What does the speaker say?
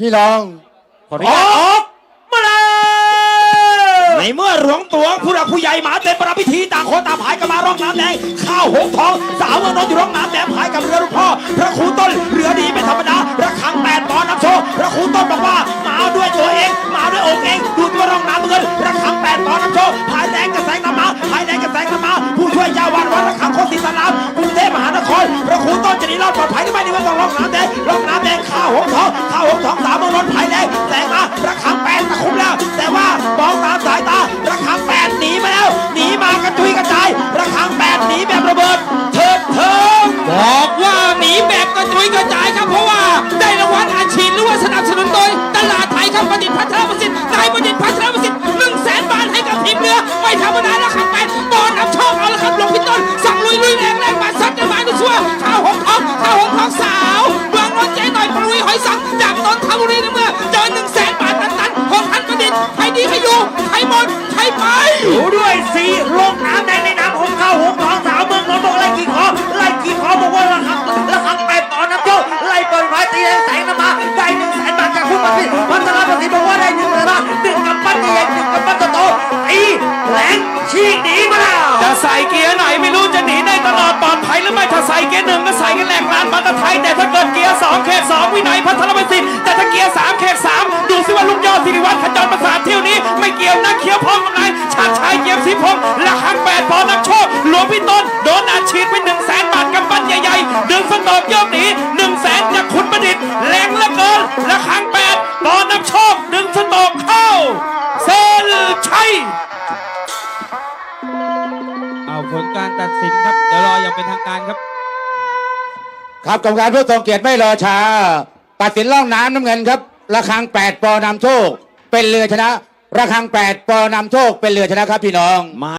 พี่น้องขออนุญาตออกมาเลยในเมื่อหลวงตัวผู้หลักผู้ใหญ่หมาเต็มประพิธีต่างคนต่างพายกันมาร่องน้ำแดงข้าวหงทอง สาวเมืองนนท์อยู่ร่องน้ำแดงพายกับเรือหลูกพ่อ พระครูต้นเรือดีเป็นธรรมดาระฆังแปดปอนด์นำโชว์พระครูต้นบอกว่ามาด้วยตัวเอง มาด้วยองค์เองดูตัวร่องน้ำเงินระฆังแปดปอนด์นำโชว์พายแรงกับแสงน้ำมาพายแรงกับแสงน้ำมาผู้ช่วยเจ้าวาดวัดระฆังโคศิสารามกรุงเทพมหานครพระครูต้นจะหนีรอดปลอดภัยหรือไม่นี่มันต้องร่องน้ำแดงร่องน้ำแดงข้าวหงทองข้าวหงทอง องนนท์พายแรงแสงมาระฆังแปดตะคุมแล้ว แต่ว่ามองตามสายตาระฆังแปดหนีมาแล้วหนีมากระจุยกระจายระฆังแปดหนีแบบระเบิดเถิดเทิงบอกว่าหนีแบบกระจุยกระจายครับเพราะว่าได้รางวัลอาชีพหรือว่าสนับสนุนโดยตลาดไทยครับประดิษฐ์พัฒนประสิทธิ์นายประดิษฐ์พัฒนประสิทธิ์หนึ่งแสนบาทให้กับทีมเรือไม่ธรรมดาแล้วครับแปดบอลนำโชคเอาละครับลงพี่ต้นสั่งลุยลุยแรงแรงมาซัดกันมาด้วยชัวข้าวหงทองข้าวหงทองสาม นนทบุรีในเมื่อเจอหนึ่งแสนบาทตันตันๆของท่านประดิษฐ์ใครดีใครอยู่ใครหมดใครไปดูด้วยสีลงน้ำแดงในน้ำของข้าวหงทองสาวเมืองนนท์บอกไล่กี่คอไล่กี่คอบอกว่าระฆังระฆังแปดปอนด์น้ำโชคไล่เปิดไฟตีแรงแสงน้ำมาได้หนึ่งแสนบาทจากคุณประสิทธิ์พัฒนาประสิทธิ์บอกว่าได้หนึ่งแสนบาทหนึ่งกับปั้นใหญ่หนึ่งกับปั้นโตๆตีแหลงชีกหนีมาแล้วจะใส่เกียร์ไหนไม่รู้จะหนีได้ตลอดปลอดภัยหรือไม่ถ้าใส่เกียร์หนึ่งก็ใส่กันแหลกลานมาตรไทยแต่ถ้าเกิดเกียร์สองเขตสองวินัยพัทรประสิทธิ์แต่ถ้า เกียร์สามเขตสามดูสิว่าลุงยอดสิริวัฒน์ขจรประสาทเที่ยวนี้ ไม่เกี่ยวนักเขียวพองกำไรชาติชายเกียร์สิบพงษ์ราคาแปดปอนด์นำโชคหลวงพี่ต้นโดนอัดฉีดไปหนึ่งแสนบาทกำปั้นใหญ่ๆดึงสตอกโยกหนีหนึ่งแสนจากคุณประดิษฐ์แรงเหลือเกินราคาแปดปอนด์นำโชคดึงสตอกเข้าเซลชัยเอาผลการตัดสินครับเดี๋ยวรออย่างเป็นทางการครับ ครับกรรมการผู้ทรงเกียรติไม่รอช้า ตัดสินล่องน้ำน้ำเงินครับระฆังแปดปอนำโชค เป็นเรือชนะระฆังแปดปอนำโชค เป็นเรือชนะครับพี่น้อง